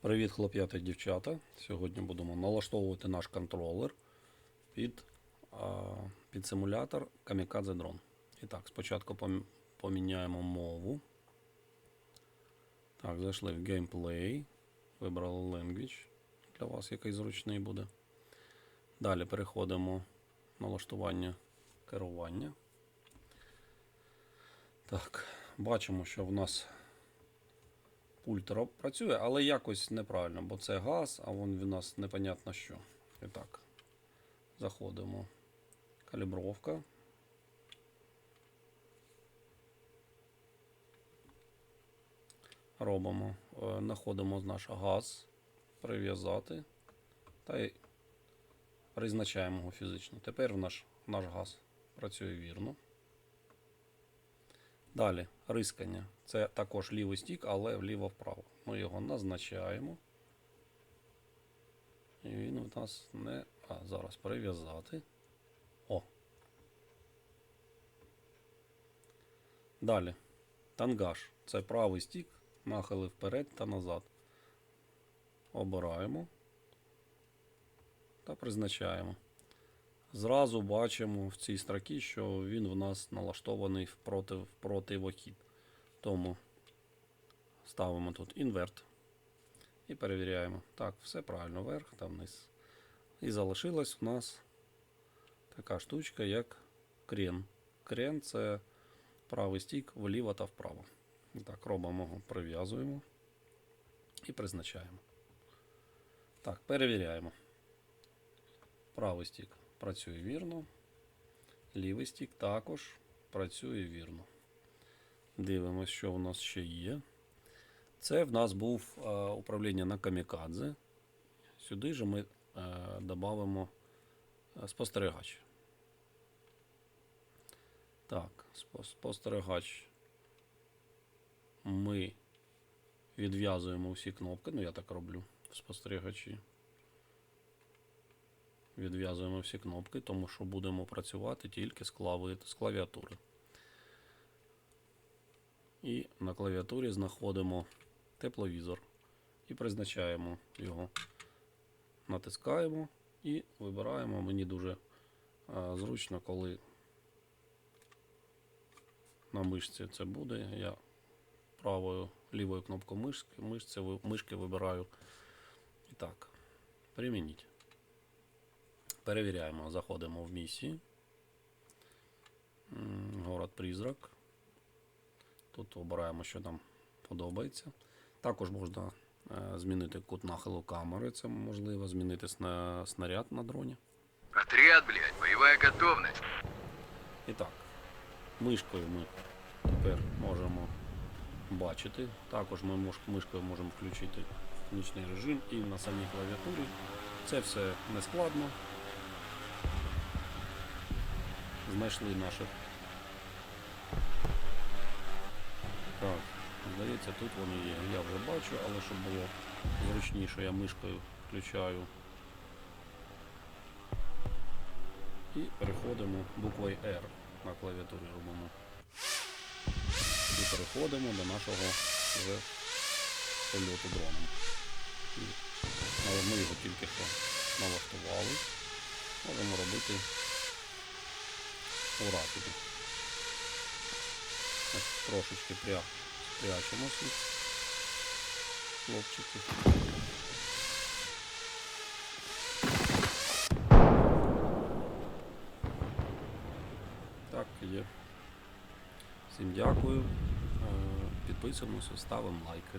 Привіт, хлоп'ята і дівчата. Сьогодні будемо налаштовувати наш контролер під, під симулятор Kamikaze Drone. І так, спочатку поміняємо мову. Так, зайшли в Gameplay. Вибрали Language для вас, який зручний буде. Далі переходимо в налаштування керування. Так, бачимо, що в нас пульт працює, але якось неправильно, бо це газ, а вон в нас непонятно що. І так, заходимо. Калібровка. Робимо, е, знаходимо наш газ, прив'язати та й призначаємо його фізично. Тепер наш, наш газ працює вірно. Далі рискання. Це також лівий стік, але вліво-вправо. Ми його назначаємо. І він у нас не. А, зараз прив'язати. О. Далі. Тангаж. Це правий стік, нахили вперед та назад. Обираємо та призначаємо. Зразу бачимо в цій строкі, що він в нас налаштований проти, противохід. Тому ставимо тут інверт і перевіряємо. Так, все правильно, вверх та вниз. І залишилась у нас така штучка, як крен. Крен це правий стік вліво та вправо. Так, робимо його, прив'язуємо і призначаємо. Так, перевіряємо. Правий стік працює вірно. Лівий стік також працює вірно. Дивимось, що у нас ще є. Це в нас був е, управління на камікадзе. Сюди же ми е, додамо е, спостерігач. Так, спостерігач. Ми відв'язуємо всі кнопки. Ну, я так роблю в спостерігачі. Відв'язуємо всі кнопки, тому що будемо працювати тільки з, клави, з клавіатури. І на клавіатурі знаходимо тепловізор і призначаємо його. Натискаємо і вибираємо. Мені дуже а, зручно, коли на мишці це буде. Я правою лівою кнопкою мишки, мишки вибираю. І так, примініть. Перевіряємо, заходимо в місії. Город Призрак. Тут обираємо, що нам подобається. Також можна е, змінити кут нахилу камери. Це можливо змінити сна- снаряд на дроні. Отряд, блядь, боевая готовность. І так, мишкою ми тепер можемо бачити. Також ми мож- мишкою можемо включити нічний режим і на самій клавіатурі. Це все не складно. Знайшли наших. Так, здається, тут вони є. Я вже бачу, але щоб було зручніше, я мишкою включаю. І переходимо буквою R на клавіатурі робимо. І переходимо до нашого вже польоту дроном. Але ми його тільки що налаштували. Можемо робити у. Ось Трошечки пря... прячемось від хлопчиків. Так, є. Всім дякую. Е, Підписуємося, ставимо лайки.